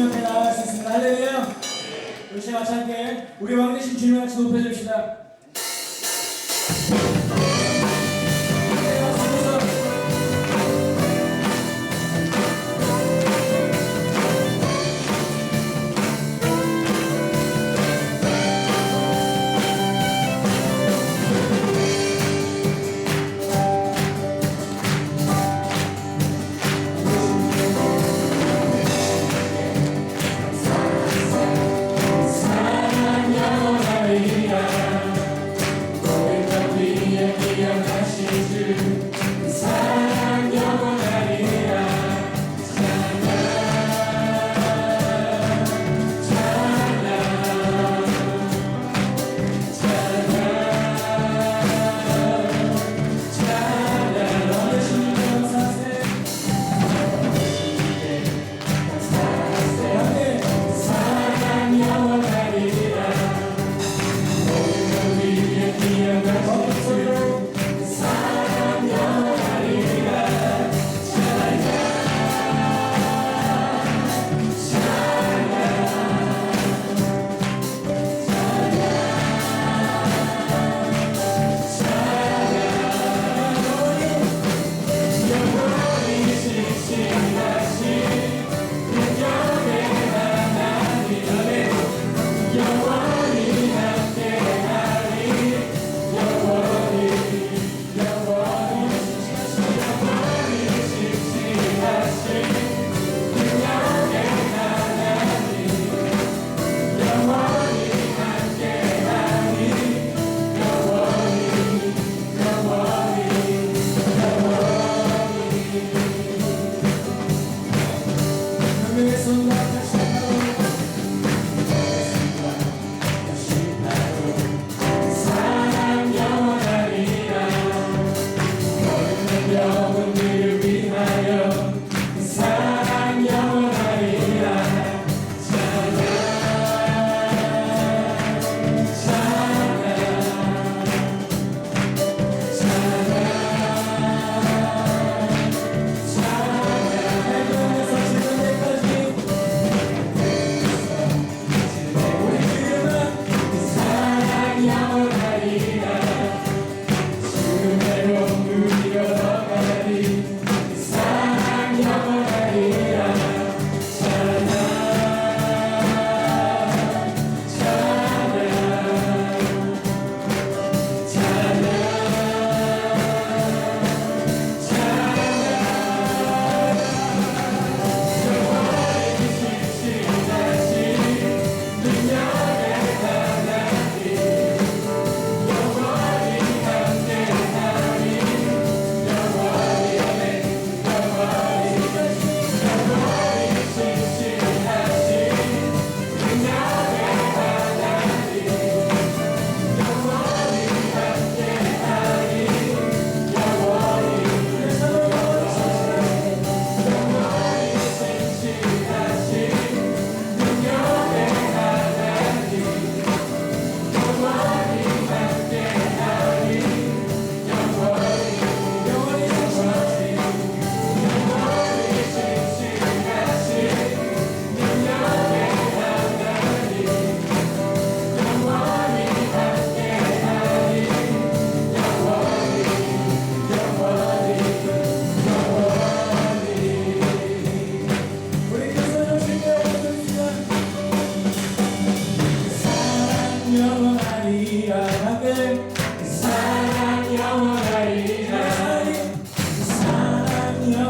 주님 앞에 나아갈 수 있습니다. 할렐루야. 우리 시간 함께 우리 왕 대신 주님을 같이 높여줍시다.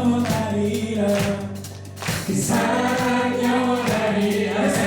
사랑 영원하리라 그 사랑 영원하리라